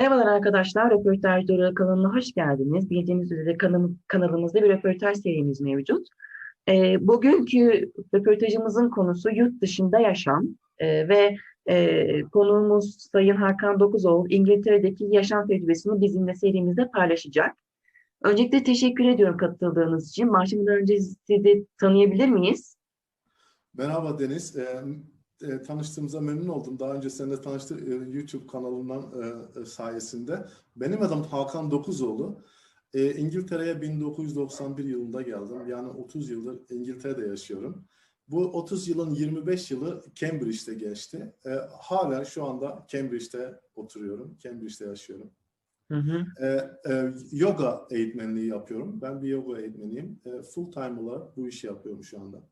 Merhabalar arkadaşlar, Röportaj Durağı kanalına hoş geldiniz. Bildiğiniz üzere kanalım, kanalımızda bir röportaj serimiz mevcut. E, bugünkü röportajımızın konusu yurt dışında yaşam e, ve e, konuğumuz Sayın Hakan Dokuzoğlu İngiltere'deki yaşam tecrübesini bizimle serimizde paylaşacak. Öncelikle teşekkür ediyorum katıldığınız için. Başlamadan önce sizi tanıyabilir miyiz? Merhaba Deniz. E, e, tanıştığımıza memnun oldum. Daha önce seninle tanıştık e, YouTube kanalından e, sayesinde. Benim adım Hakan Dokuzoğlu. E, İngiltere'ye 1991 yılında geldim. Yani 30 yıldır İngiltere'de yaşıyorum. Bu 30 yılın 25 yılı Cambridge'de geçti. E, hala şu anda Cambridge'de oturuyorum. Cambridge'de yaşıyorum. Hı hı. E, e, yoga eğitmenliği yapıyorum. Ben bir yoga eğitmeniyim. E, full time olarak bu işi yapıyorum şu anda.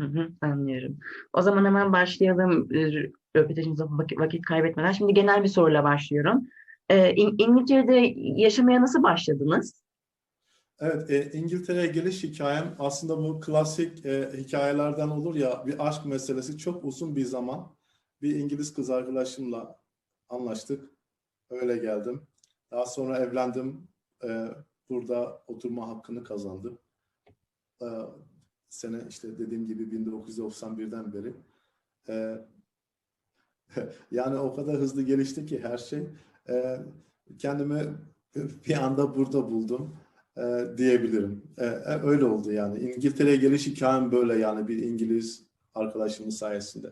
Hı hı, anlıyorum. O zaman hemen başlayalım röportajımıza vakit, vakit kaybetmeden. Şimdi genel bir soruyla başlıyorum. Ee, İng İngiltere'de yaşamaya nasıl başladınız? Evet, e, İngiltere'ye geliş hikayem aslında bu klasik e, hikayelerden olur ya bir aşk meselesi çok uzun bir zaman bir İngiliz kız arkadaşımla anlaştık. Öyle geldim. Daha sonra evlendim. E, burada oturma hakkını kazandım. E, sene işte dediğim gibi 1991'den beri. E, yani o kadar hızlı gelişti ki her şey. E, kendimi bir anda burada buldum e, diyebilirim. E, e, öyle oldu yani. İngiltere'ye geliş hikayem böyle yani bir İngiliz arkadaşımın sayesinde.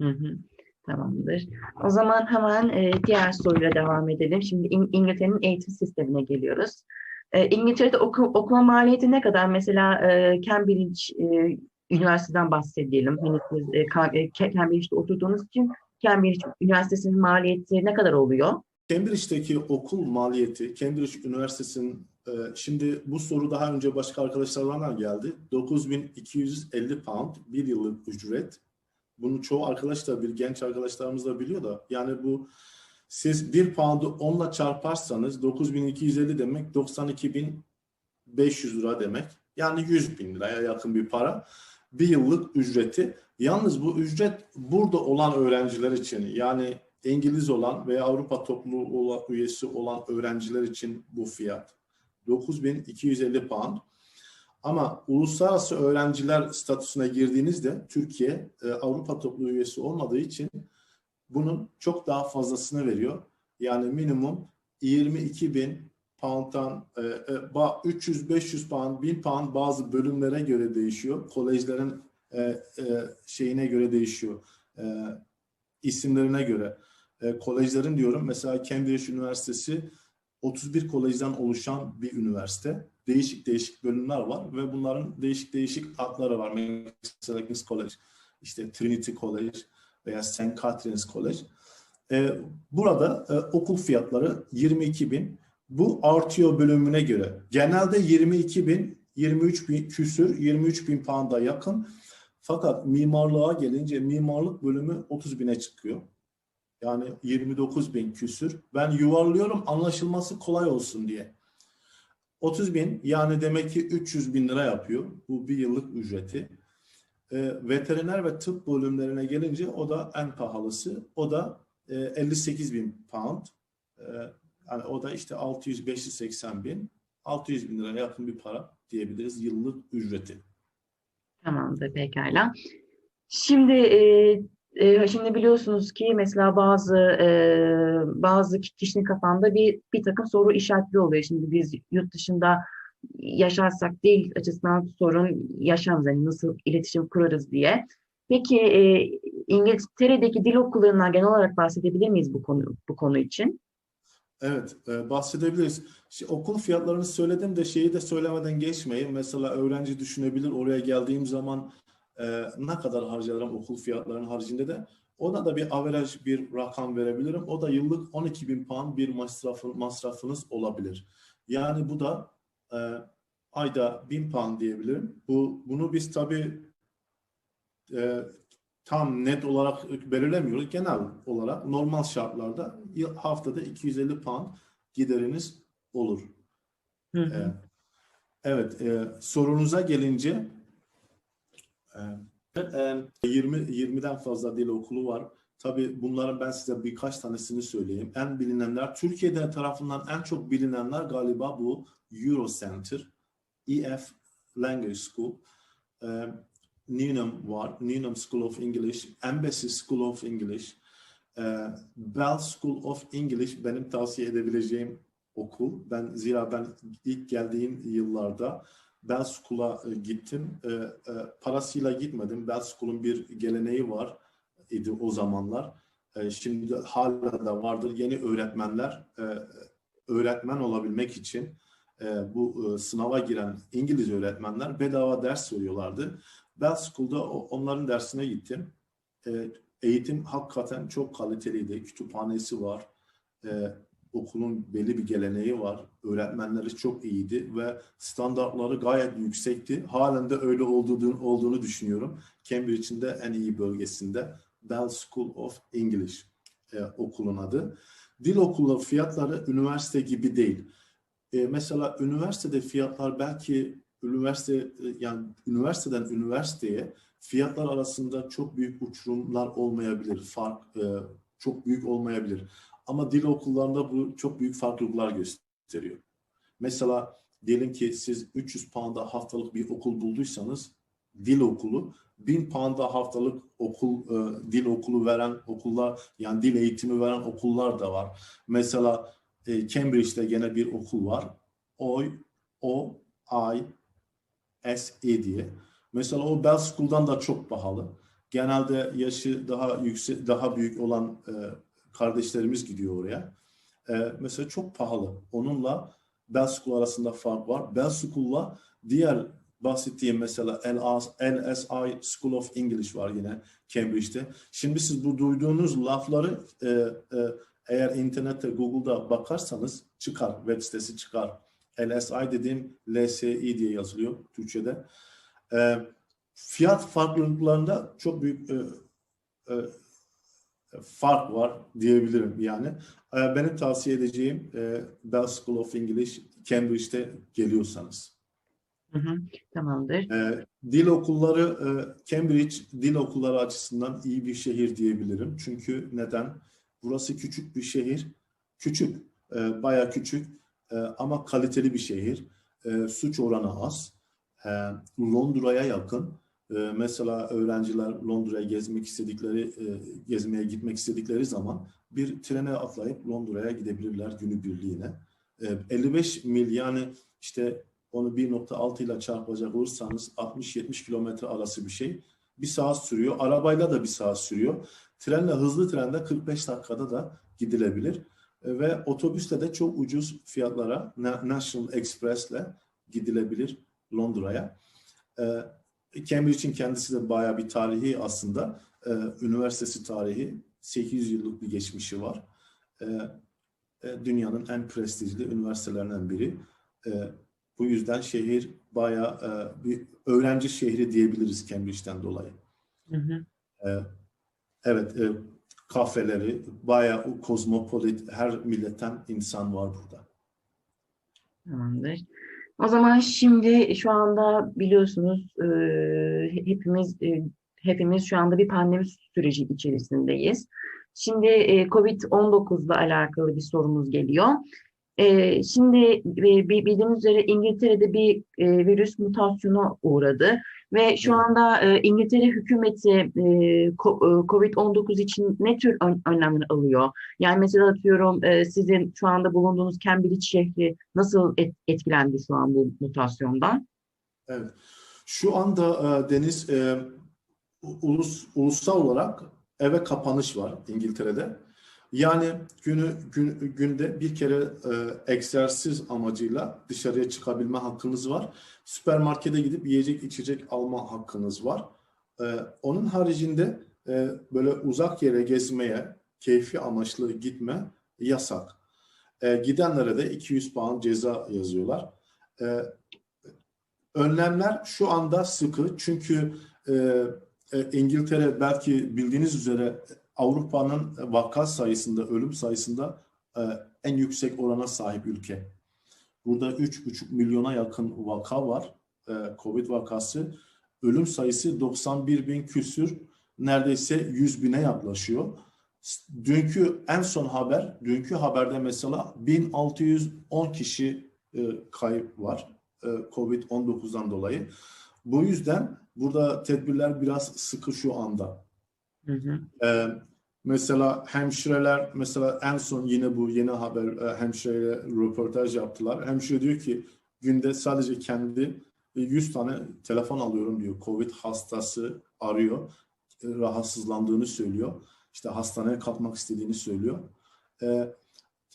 Hı hı. Tamamdır. O zaman hemen e, diğer soruyla devam edelim. Şimdi İng İngiltere'nin eğitim sistemine geliyoruz. E, İngiltere'de oku, okuma maliyeti ne kadar? Mesela e, Cambridge e, Üniversiteden bahsedelim. Hani siz e, e Cambridge'de oturduğunuz için Cambridge Üniversitesi'nin maliyeti ne kadar oluyor? Cambridge'deki okul maliyeti, Cambridge Üniversitesi'nin e, şimdi bu soru daha önce başka arkadaşlardan geldi. 9250 pound bir yıllık ücret. Bunu çoğu arkadaş da bir genç arkadaşlarımız da biliyor da yani bu siz bir pound'u 10'la çarparsanız 9250 demek 92500 lira demek. Yani 100 bin liraya yakın bir para. Bir yıllık ücreti. Yalnız bu ücret burada olan öğrenciler için yani İngiliz olan veya Avrupa topluluğu üyesi olan öğrenciler için bu fiyat. 9250 pound. Ama uluslararası öğrenciler statüsüne girdiğinizde Türkiye e, Avrupa topluluğu üyesi olmadığı için bunun çok daha fazlasını veriyor. Yani minimum 22 bin pound'dan e, e, 300-500 pound, 1000 pound bazı bölümlere göre değişiyor. Kolejlerin e, e, şeyine göre değişiyor. E, isimlerine göre. E, kolejlerin diyorum mesela Cambridge Üniversitesi 31 kolejden oluşan bir üniversite. Değişik değişik bölümler var ve bunların değişik değişik adları var. Mesela King's College, işte Trinity College, veya St. Catherine's College. E, burada e, okul fiyatları 22 bin. Bu artıyor bölümüne göre. Genelde 22 bin, 23 bin küsür, 23 bin pound'a yakın. Fakat mimarlığa gelince mimarlık bölümü 30 bine çıkıyor. Yani 29 bin küsür. Ben yuvarlıyorum anlaşılması kolay olsun diye. 30 bin yani demek ki 300 bin lira yapıyor. Bu bir yıllık ücreti. E, veteriner ve tıp bölümlerine gelince o da en pahalısı. O da e, 58 bin pound. E, yani o da işte 600-580 bin. 600 bin liraya yakın bir para diyebiliriz yıllık ücreti. Tamamdır pekala. Şimdi e, e, şimdi biliyorsunuz ki mesela bazı e, bazı kişinin kafanda bir bir takım soru işaretli oluyor. Şimdi biz yurt dışında yaşarsak değil açısından sorun yaşamız. Yani nasıl iletişim kurarız diye. Peki e, İngiltere'deki dil okullarından genel olarak bahsedebilir miyiz bu konu bu konu için? Evet, e, bahsedebiliriz. Şimdi okul fiyatlarını söyledim de şeyi de söylemeden geçmeyin. Mesela öğrenci düşünebilir oraya geldiğim zaman e, ne kadar harcarım okul fiyatlarının haricinde de ona da bir averaj bir rakam verebilirim. O da yıllık 12 bin pound bir masrafı, masrafınız olabilir. Yani bu da e, ayda 1000 pound diyebilirim. Bu bunu biz tabii e, tam net olarak belirlemiyoruz. Genel olarak normal şartlarda haftada 250 pound gideriniz olur. Hı hı. E, evet, e, sorunuza gelince e, 20 20'den fazla dil okulu var. Tabii bunların ben size birkaç tanesini söyleyeyim. En bilinenler, Türkiye'de tarafından en çok bilinenler galiba bu Eurocenter, EF Language School, e, Newnham var, Newnham School of English, Embassy School of English, e, Bell School of English benim tavsiye edebileceğim okul. Ben zira ben ilk geldiğim yıllarda Bell School'a e, gittim. E, e, parasıyla gitmedim. Bell School'un bir geleneği var idi o zamanlar. E, şimdi hala da vardır. Yeni öğretmenler e, öğretmen olabilmek için e, bu sınava giren İngiliz öğretmenler bedava ders veriyorlardı. Bell School'da onların dersine gittim. Eğitim hakikaten çok kaliteliydi. Kütüphanesi var. Okulun belli bir geleneği var. Öğretmenleri çok iyiydi ve standartları gayet yüksekti. Halen de öyle olduğunu, olduğunu düşünüyorum. Cambridge'in de en iyi bölgesinde Bell School of English e, okulun adı. Dil okulu fiyatları üniversite gibi değil. E, mesela üniversitede fiyatlar belki üniversite e, yani üniversiteden üniversiteye fiyatlar arasında çok büyük uçurumlar olmayabilir. Fark e, çok büyük olmayabilir. Ama dil okullarında bu çok büyük farklılıklar gösteriyor. Mesela diyelim ki siz 300 pound'a haftalık bir okul bulduysanız dil okulu 1000 pound'a haftalık okul e, dil okulu veren okullar yani dil eğitimi veren okullar da var. Mesela e, Cambridge'de gene bir okul var. O O I S E diye. Mesela o Bell School'dan da çok pahalı. Genelde yaşı daha yüksek, daha büyük olan e, kardeşlerimiz gidiyor oraya. E, mesela çok pahalı. Onunla Bell School arasında fark var. Bell School'la diğer bahsettiğim mesela LSI School of English var yine Cambridge'de. Şimdi siz bu duyduğunuz lafları e, e, eğer internette Google'da bakarsanız çıkar, web sitesi çıkar. LSI dediğim LSI diye yazılıyor Türkçe'de. E, fiyat farklılıklarında çok büyük e, e, fark var diyebilirim yani. E, benim tavsiye edeceğim e, Bell School of English Cambridge'de geliyorsanız. Tamamdır. E, dil okulları e, Cambridge dil okulları açısından iyi bir şehir diyebilirim. Çünkü neden? Burası küçük bir şehir. Küçük, e, baya küçük e, ama kaliteli bir şehir. E, suç oranı az. E, Londra'ya yakın. E, mesela öğrenciler Londra'ya gezmek istedikleri, e, gezmeye gitmek istedikleri zaman bir trene atlayıp Londra'ya gidebilirler günübirliğine. E, 55 mil yani işte onu 1.6 ile çarpacak olursanız 60-70 kilometre arası bir şey. Bir saat sürüyor. Arabayla da bir saat sürüyor. Trenle, hızlı trende 45 dakikada da gidilebilir. E, ve otobüsle de çok ucuz fiyatlara National Express'le gidilebilir Londra'ya. E, Cambridge'in kendisi de bayağı bir tarihi aslında. E, üniversitesi tarihi 800 yıllık bir geçmişi var. Dünyanın en prestijli üniversitelerinden biri. Bu yüzden şehir bayağı bir öğrenci şehri diyebiliriz Cambridge'den dolayı. Hı hı. Evet, kafeleri, bayağı kozmopolit, her milletten insan var burada. Tamamdır. O zaman şimdi şu anda biliyorsunuz e, hepimiz e, hepimiz şu anda bir pandemi süreci içerisindeyiz. Şimdi e, Covid-19 ile alakalı bir sorumuz geliyor. E, şimdi e, bildiğiniz üzere İngiltere'de bir e, virüs mutasyona uğradı ve şu anda e, İngiltere hükümeti e, e COVID-19 için ne tür önlemler alıyor? Yani mesela atıyorum e, sizin şu anda bulunduğunuz Cambridge şehri nasıl et, etkilendi şu an bu mutasyondan? Evet. Şu anda e, Deniz e, ulus, ulusal olarak eve kapanış var İngiltere'de. Yani günü gün, günde bir kere e, egzersiz amacıyla dışarıya çıkabilme hakkınız var. Süpermarkete gidip yiyecek içecek alma hakkınız var. E, onun haricinde e, böyle uzak yere gezmeye, keyfi amaçlı gitme yasak. E, gidenlere de 200 pound ceza yazıyorlar. E, önlemler şu anda sıkı çünkü e, e, İngiltere belki bildiğiniz üzere Avrupa'nın vaka sayısında, ölüm sayısında e, en yüksek orana sahip ülke. Burada 3,5 milyona yakın vaka var, e, Covid vakası. Ölüm sayısı 91 bin küsür, neredeyse 100 bine yaklaşıyor. dünkü en son haber, dünkü haberde mesela 1610 kişi e, kayıp var e, Covid-19'dan dolayı. Bu yüzden burada tedbirler biraz sıkı şu anda. Hı hı. E, mesela hemşireler, mesela en son yine bu yeni haber e, röportaj yaptılar. Hemşire diyor ki günde sadece kendi 100 tane telefon alıyorum diyor. Covid hastası arıyor. E, rahatsızlandığını söylüyor. İşte hastaneye kalkmak istediğini söylüyor. E,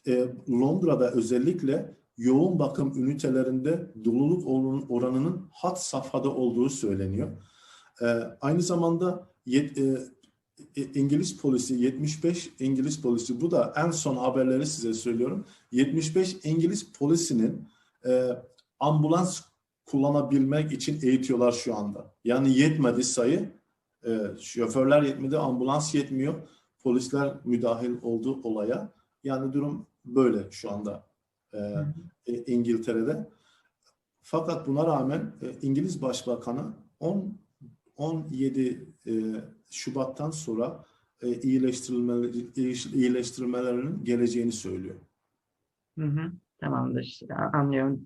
e, Londra'da özellikle yoğun bakım ünitelerinde doluluk oranının hat safhada olduğu söyleniyor. E, aynı zamanda e, e İngiliz polisi 75 İngiliz polisi bu da en son haberleri size söylüyorum. 75 İngiliz polisinin e, ambulans kullanabilmek için eğitiyorlar şu anda. Yani yetmedi sayı. E, şoförler yetmedi, ambulans yetmiyor. Polisler müdahil oldu olaya. Yani durum böyle şu anda e, e, İngiltere'de. Fakat buna rağmen e, İngiliz Başbakanı 10 17 e, Şubat'tan sonra e, iyileştirilmeleri, geleceğini söylüyor. Hı hı. Tamamdır. Anlıyorum.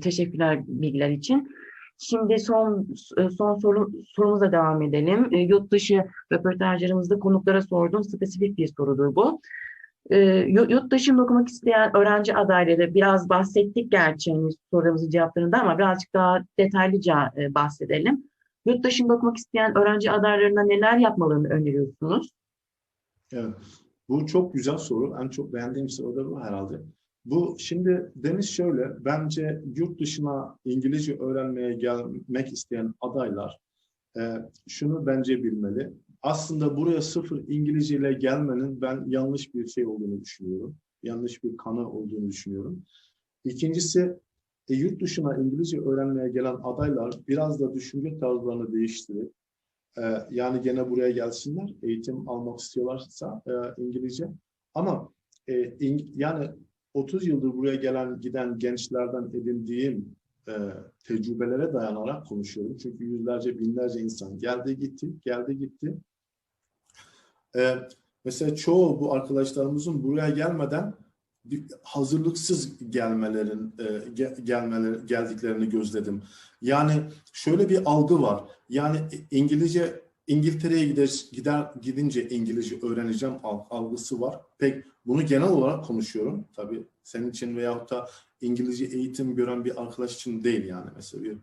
Teşekkürler bilgiler için. Şimdi son son soru, sorumuza devam edelim. E, yurt dışı röportajlarımızda konuklara sorduğum spesifik bir sorudur bu. E, yurt dışında okumak isteyen öğrenci adayları biraz bahsettik gerçi hani sorularımızın cevaplarında ama birazcık daha detaylıca e, bahsedelim. Yurt dışında okumak isteyen öğrenci adaylarına neler yapmalarını öneriyorsunuz? Evet. Bu çok güzel soru. En çok beğendiğim soru da bu herhalde. Bu şimdi Deniz şöyle, bence yurt dışına İngilizce öğrenmeye gelmek isteyen adaylar e, şunu bence bilmeli. Aslında buraya sıfır İngilizce ile gelmenin ben yanlış bir şey olduğunu düşünüyorum. Yanlış bir kanı olduğunu düşünüyorum. İkincisi, e, yurt dışına İngilizce öğrenmeye gelen adaylar biraz da düşünce tarzlarını değiştirip, e, yani gene buraya gelsinler, eğitim almak istiyorlarsa e, İngilizce. Ama e, in, yani 30 yıldır buraya gelen giden gençlerden edindiğim e, tecrübelere dayanarak konuşuyorum. Çünkü yüzlerce binlerce insan geldi gitti, geldi gitti. E, mesela çoğu bu arkadaşlarımızın buraya gelmeden hazırlıksız gelmelerin e, gelmeleri geldiklerini gözledim. Yani şöyle bir algı var. Yani İngilizce İngiltere'ye gider, gider gidince İngilizce öğreneceğim algısı var. Pek bunu genel olarak konuşuyorum. Tabii senin için veyahut da İngilizce eğitim gören bir arkadaş için değil yani. Mesela bir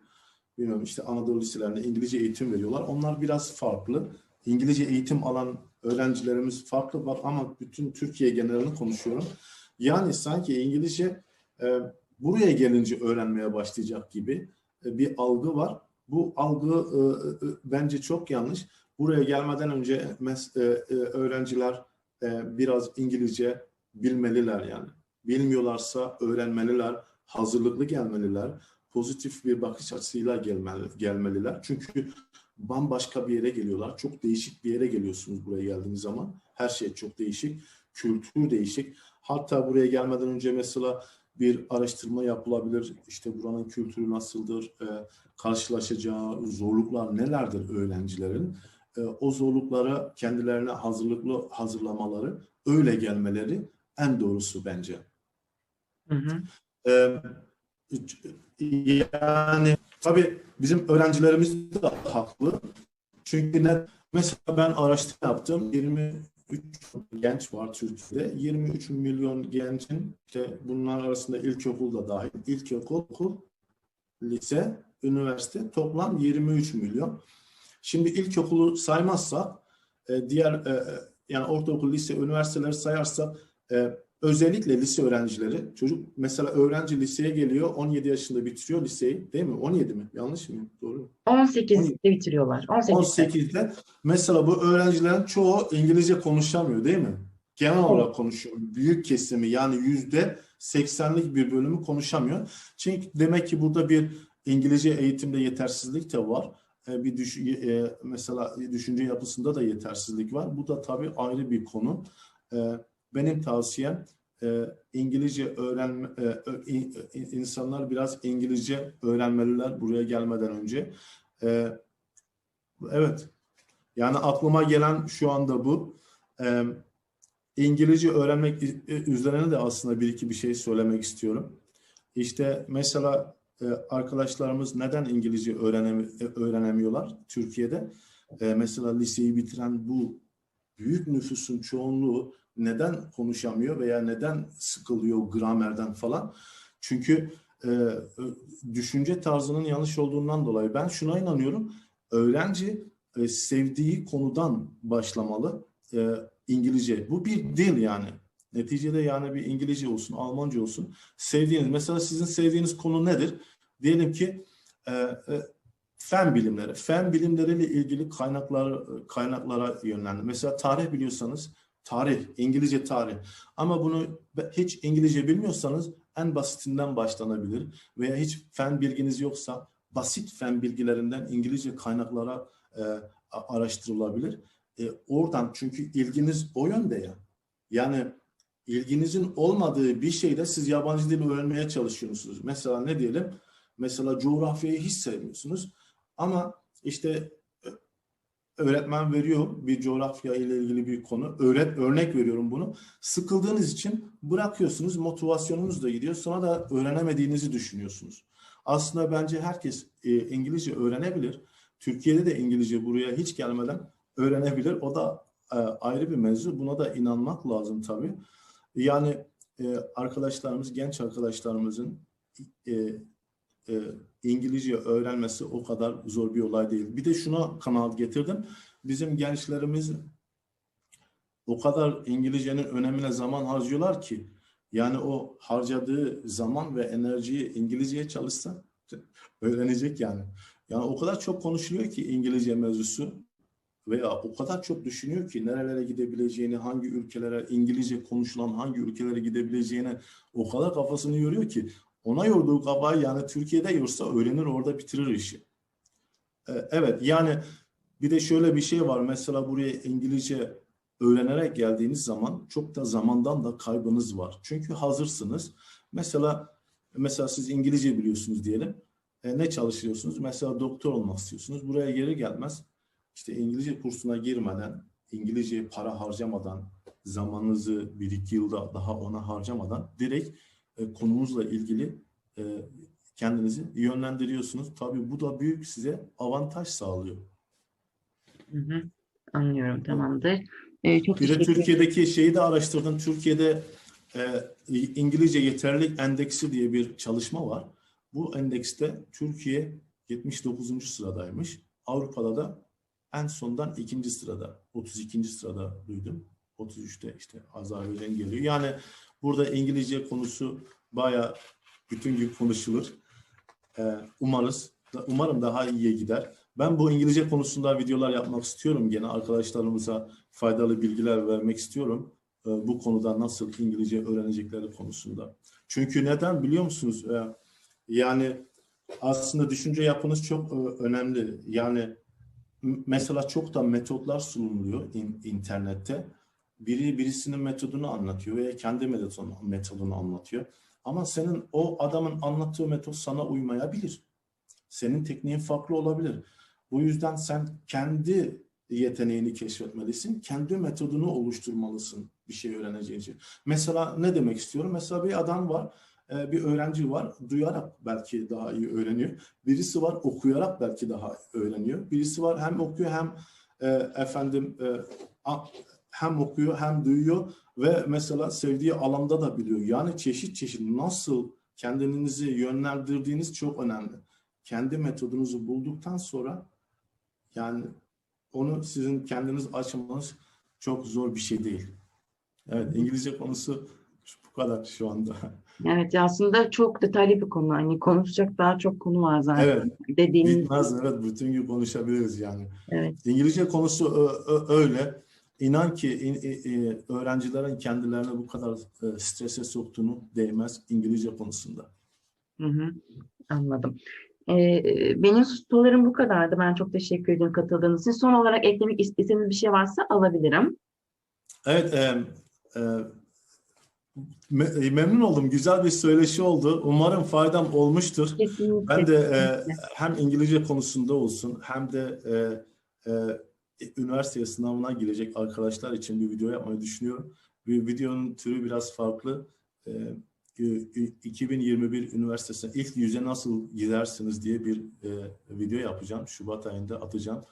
bilmiyorum işte Anadolu liselerinde İngilizce eğitim veriyorlar. Onlar biraz farklı. İngilizce eğitim alan öğrencilerimiz farklı var ama bütün Türkiye genelini konuşuyorum. Yani sanki İngilizce e, buraya gelince öğrenmeye başlayacak gibi e, bir algı var. Bu algı e, e, bence çok yanlış. Buraya gelmeden önce mes, e, e, öğrenciler e, biraz İngilizce bilmeliler yani. Bilmiyorlarsa öğrenmeliler, hazırlıklı gelmeliler, pozitif bir bakış açısıyla gelmeli, gelmeliler. Çünkü bambaşka bir yere geliyorlar. Çok değişik bir yere geliyorsunuz buraya geldiğiniz zaman. Her şey çok değişik, kültür değişik. Hatta buraya gelmeden önce mesela bir araştırma yapılabilir. İşte buranın kültürü nasıldır, e, karşılaşacağı zorluklar nelerdir öğrencilerin. E, o zorluklara kendilerine hazırlıklı hazırlamaları, öyle gelmeleri en doğrusu bence. Hı hı. E, yani tabii bizim öğrencilerimiz de haklı. Çünkü ne, mesela ben araştırma yaptım. 23 genç var Türkiye'de. 23 milyon gencin işte bunlar arasında ilkokul da dahil. İlkokul, lise, üniversite toplam 23 milyon. Şimdi ilkokulu saymazsak e, diğer e, e, yani ortaokul, lise, üniversiteleri sayarsak özellikle lise öğrencileri çocuk mesela öğrenci liseye geliyor 17 yaşında bitiriyor liseyi değil mi? 17 mi? Yanlış mı? Doğru mu? 18'de bitiriyorlar. 18'de. 18'de. Mesela bu öğrencilerin çoğu İngilizce konuşamıyor değil mi? Genel olarak konuşuyor. Büyük kesimi yani yüzde 80'lik bir bölümü konuşamıyor. Çünkü demek ki burada bir İngilizce eğitimde yetersizlik de var. E, bir düş e, mesela düşünce yapısında da yetersizlik var. Bu da tabii ayrı bir konu. E, benim tavsiyem İngilizce öğrenme insanlar biraz İngilizce öğrenmeliler buraya gelmeden önce. Evet. Yani aklıma gelen şu anda bu. İngilizce öğrenmek üzerine de aslında bir iki bir şey söylemek istiyorum. İşte mesela e, arkadaşlarımız neden İngilizce öğrenem öğrenemiyorlar Türkiye'de? E, mesela liseyi bitiren bu büyük nüfusun çoğunluğu neden konuşamıyor veya neden sıkılıyor gramerden falan? Çünkü e, düşünce tarzının yanlış olduğundan dolayı ben şuna inanıyorum. Öğrenci e, sevdiği konudan başlamalı. E, İngilizce. Bu bir dil yani. Neticede yani bir İngilizce olsun, Almanca olsun. Sevdiğiniz, mesela sizin sevdiğiniz konu nedir? Diyelim ki e, e, fen bilimleri. Fen bilimleriyle ilgili kaynaklar kaynaklara yönlendi. Mesela tarih biliyorsanız tarih, İngilizce tarih. Ama bunu hiç İngilizce bilmiyorsanız en basitinden başlanabilir. Veya hiç fen bilginiz yoksa basit fen bilgilerinden İngilizce kaynaklara e, araştırılabilir. E, oradan çünkü ilginiz o yönde ya. Yani ilginizin olmadığı bir şeyde siz yabancı dil öğrenmeye çalışıyorsunuz. Mesela ne diyelim? Mesela coğrafyayı hiç sevmiyorsunuz. Ama işte öğretmen veriyor bir coğrafya ile ilgili bir konu. Öğret, örnek veriyorum bunu. Sıkıldığınız için bırakıyorsunuz. Motivasyonunuz da gidiyor. Sonra da öğrenemediğinizi düşünüyorsunuz. Aslında bence herkes e, İngilizce öğrenebilir. Türkiye'de de İngilizce buraya hiç gelmeden öğrenebilir. O da e, ayrı bir mevzu. Buna da inanmak lazım tabii. Yani e, arkadaşlarımız, genç arkadaşlarımızın e, e, İngilizce öğrenmesi o kadar zor bir olay değil. Bir de şuna kanaat getirdim. Bizim gençlerimiz o kadar İngilizcenin önemine zaman harcıyorlar ki yani o harcadığı zaman ve enerjiyi İngilizceye çalışsa öğrenecek yani. Yani o kadar çok konuşuluyor ki İngilizce mevzusu veya o kadar çok düşünüyor ki nerelere gidebileceğini, hangi ülkelere İngilizce konuşulan hangi ülkelere gidebileceğini o kadar kafasını yoruyor ki ona yorduğu kafayı yani Türkiye'de yorsa öğrenir orada bitirir işi. Ee, evet yani bir de şöyle bir şey var mesela buraya İngilizce öğrenerek geldiğiniz zaman çok da zamandan da kaybınız var. Çünkü hazırsınız. Mesela mesela siz İngilizce biliyorsunuz diyelim. E, ne çalışıyorsunuz? Mesela doktor olmak istiyorsunuz. Buraya geri gelmez işte İngilizce kursuna girmeden, İngilizce para harcamadan, zamanınızı bir iki yılda daha ona harcamadan direkt e, konumuzla ilgili e, kendinizi yönlendiriyorsunuz. Tabii bu da büyük size avantaj sağlıyor. Hı hı, anlıyorum, tamamdır. Ee, çok bir de Türkiye'deki şeyi de araştırdım. Türkiye'de e, İngilizce Yeterlilik Endeksi diye bir çalışma var. Bu endekste Türkiye 79. sıradaymış. Avrupa'da da en sondan ikinci sırada, 32. sırada duydum. 33'te işte Azerbaycan geliyor. Yani burada İngilizce konusu baya bütün gün konuşulur. Ee, umarız, umarım daha iyiye gider. Ben bu İngilizce konusunda videolar yapmak istiyorum. Gene arkadaşlarımıza faydalı bilgiler vermek istiyorum. Ee, bu konuda nasıl İngilizce öğrenecekleri konusunda. Çünkü neden biliyor musunuz? Ee, yani aslında düşünce yapınız çok e, önemli. Yani mesela çok da metotlar sunuluyor in, internette. Biri birisinin metodunu anlatıyor veya kendi metodunu, metodunu anlatıyor. Ama senin o adamın anlattığı metot sana uymayabilir. Senin tekniğin farklı olabilir. Bu yüzden sen kendi yeteneğini keşfetmelisin. Kendi metodunu oluşturmalısın bir şey öğreneceğin için. Mesela ne demek istiyorum? Mesela bir adam var ee, bir öğrenci var duyarak belki daha iyi öğreniyor. Birisi var okuyarak belki daha öğreniyor. Birisi var hem okuyor hem e, efendim e, hem okuyor hem duyuyor ve mesela sevdiği alanda da biliyor. Yani çeşit çeşit nasıl kendinizi yönlendirdiğiniz çok önemli. Kendi metodunuzu bulduktan sonra yani onu sizin kendiniz açmanız çok zor bir şey değil. Evet İngilizce konusu bu kadar şu anda. Evet aslında çok detaylı bir konu. Hani konuşacak daha çok konu var zaten. Evet. Dediğiniz Bitmez evet bütün gün konuşabiliriz yani. Evet. İngilizce konusu öyle. İnan ki öğrencilerin kendilerini bu kadar e, strese soktuğunu değmez İngilizce konusunda. Hı hı, anladım. Ee, benim sorularım bu kadardı. Ben çok teşekkür ederim katıldığınız için. Son olarak eklemek istediğiniz bir şey varsa alabilirim. Evet, e, e, e, memnun oldum. Güzel bir söyleşi oldu. Umarım faydam olmuştur. Kesinlikle. Ben de e, hem İngilizce konusunda olsun hem de e, e, üniversite sınavına girecek arkadaşlar için bir video yapmayı düşünüyorum. bir videonun türü biraz farklı. E, 2021 üniversitesine ilk yüze nasıl gidersiniz diye bir e, video yapacağım. Şubat ayında atacağım.